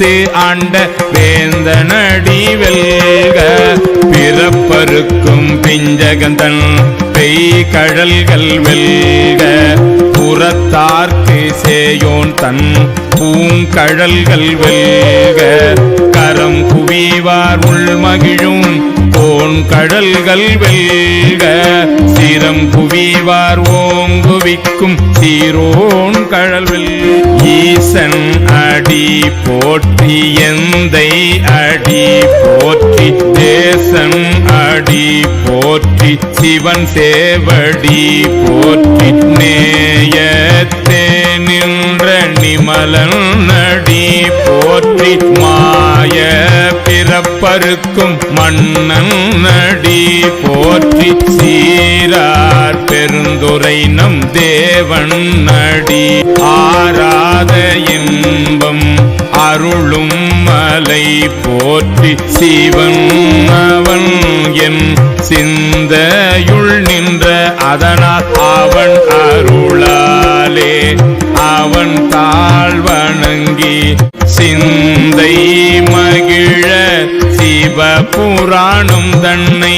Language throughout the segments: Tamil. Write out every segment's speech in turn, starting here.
கெடுத்து ஆண்ட வேந்தனடி வெல்க பிறப்பருக்கும் பிஞ்சகந்தன் பெய் கழல்கள் வெல்க. புறத்தார்க்கு சேயோன் தன் பூங்கழல்கள் வெல்க. கரம் குவிவார் உள்மகிழும் கோன் கடல்கள் வெல்க. சிரம் புவிவார் ஓங்குவிக்கும் சீரோன் கழல் ஈசன் அடி போற்றி எந்தை அடி போற்றி தேசன் அடி போற்றி சிவன் சேவடி போற்றி. நேயத்தே நின்ற நிமலன் நடி போற்றி. மாய பிறப்பருக்கும் மன்னன் போற்றி போற்றி சீரார் பெருந்துரை நம் தேவன் நடி ஆராத இன்பம் அருளும் மலை போற்றி சிவன் அவன் என் சிந்தையுள் நின்ற அதனால் அவன் அருளாலே. அவன் தாழ் வணங்கி சிந்தை புராணும் தன்னை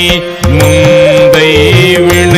முந்தை விழ